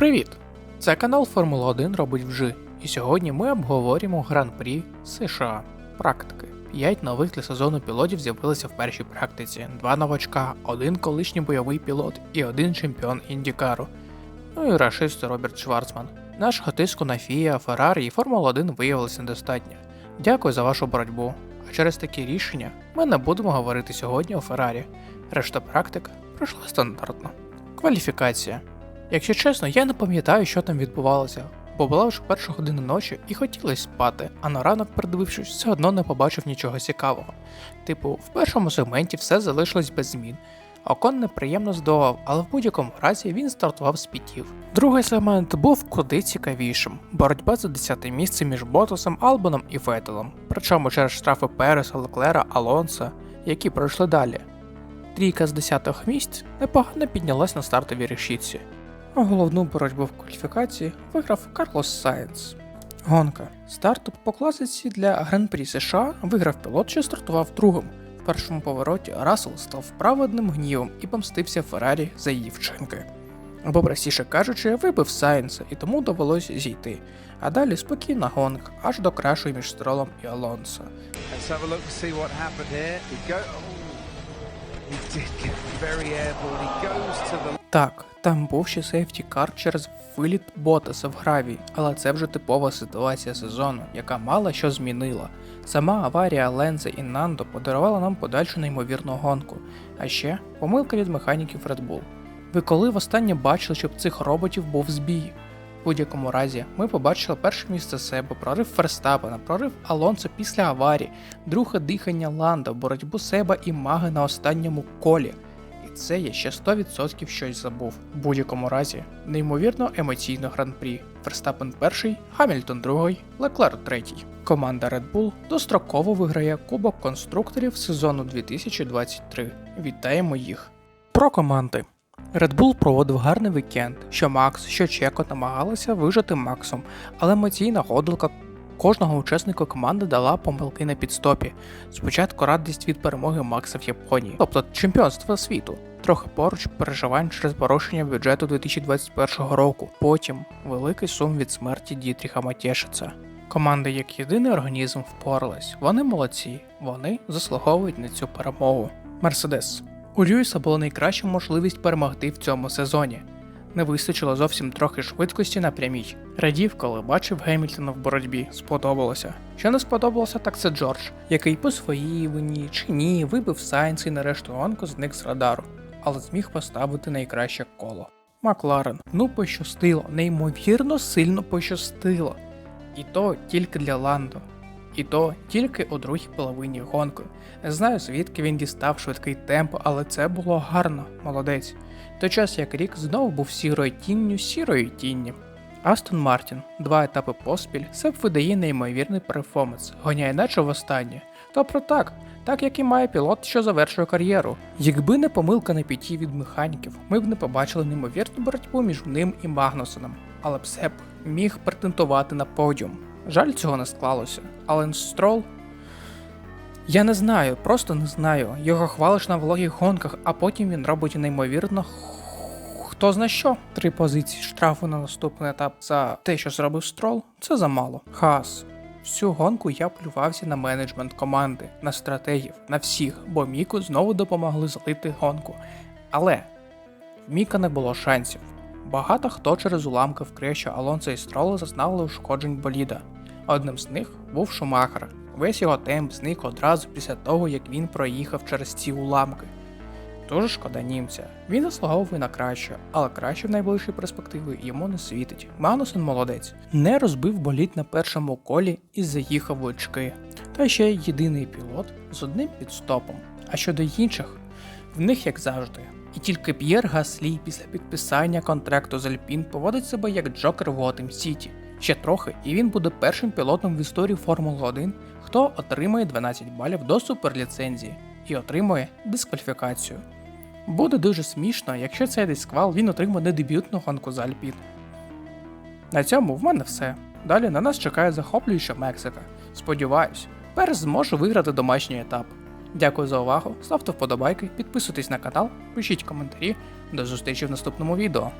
Привіт! Це канал Формула 1 робить вжи. І сьогодні ми обговорюємо Гран-прі США. Практики. П'ять нових для сезону пілотів з'явилися в першій практиці: два новачка, один колишній бойовий пілот і один чемпіон Індікару. Ну і рашист Роберт Шварцман. Нашого тиску на Фія, Феррарі і Формула 1 виявилося недостатньо. Дякую за вашу боротьбу. А через такі рішення ми не будемо говорити сьогодні у Феррарі. Решта практик пройшла стандартно. Кваліфікація. Якщо чесно, я не пам'ятаю, що там відбувалося, бо була вже перша година ночі і хотілося спати, а на ранок, передивившись, все одно не побачив нічого цікавого. Типу, в першому сегменті все залишилось без змін. Окон неприємно здивував, але в будь-якому разі він стартував з пітів. Другий сегмент був куди цікавішим: боротьба за 10 місце між Ботасом, Албоном і Фетелом, причому через штрафи Переса, Леклера, Алонса, які пройшли далі. Трійка з 10 місць непогано піднялась на стартовій решітці. А головну боротьбу в кваліфікації виграв Карлос Сайенс. Гонка. Старт по класиці для Гран-прі США виграв пілот, що стартував другим. В першому повороті Рассел став праведним гнівом і помстився Феррарі за її вчинки. Або простіше кажучи, вибив Сайенса і тому довелося зійти. А далі спокійна гонка, аж до крашу між Стролом і Алонсо. Oh, Так, там був ще сейфті кар через виліт Ботаса в гравій, але це вже типова ситуація сезону, яка мало що змінила. Сама аварія Ленза і Нандо подарувала нам подальшу неймовірну гонку, а ще помилка від механіків Red Bull. Ви коли востаннє бачили, щоб цих роботів був збій? В будь-якому разі, ми побачили перше місце себе, прорив Ферстапена, прорив Алонсо після аварії, друге дихання Ланда, боротьбу Себа і Маги на останньому колі. Це я ще 100% щось забув. В будь-якому разі, неймовірно емоційно гран-прі. Верстапен перший, Хамільтон другий, Леклер третій. Команда Red Bull достроково виграє Кубок конструкторів сезону 2023. Вітаємо їх! Про команди. Red Bull проводив гарний вікенд, що Макс, що Чеко намагалися вижити Максом, але емоційна гойдалка кожного учасника команди дала помилки на підстопі. Спочатку радість від перемоги Макса в Японії, тобто чемпіонства світу. Трохи поруч переживань через порушення бюджету 2021 року. Потім великий сум від смерті Дітріха Матєшица. Команда як єдиний організм впоралась. Вони молодці, вони заслуговують на цю перемогу. Мерседес. У Льюіса була найкраща можливість перемогти в цьому сезоні. Не вистачило зовсім трохи швидкості на прямій. Радів, коли бачив Гемільтона в боротьбі, сподобалося. Що не сподобалося, так це Джордж, який по своїй вині чи ні вибив Сайнс і нарешту гонку зник з радару, але зміг поставити найкраще коло. Макларен, ну пощастило, неймовірно сильно пощастило. І то тільки для Ландо. І то тільки у другій половині гонки. Не знаю, звідки він дістав швидкий темп, але це було гарно, молодець. Той час як рік знову був сірою тінню сірої тінні. Астон Мартін, два етапи поспіль, Себ видає неймовірний перформанс, гоняє наче востаннє. Тобто так, так як і має пілот, що завершує кар'єру. Якби не помилка на п'яті від механіків, ми б не побачили неймовірну боротьбу між ним і Магнусеном, але б Себ міг претендувати на подіум. Жаль, цього не склалося. Але Строл. Я не знаю, просто не знаю. Його хвалиш на вологих гонках, а потім він робить неймовірно. Хто зна що? Три позиції штрафу на наступний етап за те, що зробив строл, це замало. Хас. Всю гонку я плювався на менеджмент команди, на стратегів, на всіх, бо Міку знову допомогли злити гонку. Але в Міка не було шансів. Багато хто через уламки вкриє, що Алонсо і Строла зазнали ушкоджень боліда. Одним з них був Шумахер. Весь його темп зник одразу після того, як він проїхав через ці уламки. Дуже шкода німця. Він заслуговує на краще, але краще в найближчій перспективі йому не світить. Магнусен молодець. Не розбив боліт на першому колі і заїхав в очки. Та ще єдиний пілот з одним підстопом. А щодо інших, в них як завжди. І тільки П'єр Гаслі після підписання контракту з Альпін поводить себе як Джокер в Готем Сіті. Ще трохи, і він буде першим пілотом в історії Формули 1, хто отримає 12 балів до суперліцензії і отримує дискваліфікацію. Буде дуже смішно, якщо цей дисквал він отримає не дебютну гонку за Альпін. На цьому в мене все. Далі на нас чекає захоплююча Мексика. Сподіваюсь, Перс зможе виграти домашній етап. Дякую за увагу, ставте вподобайки, підписуйтесь на канал, пишіть коментарі. До зустрічі в наступному відео.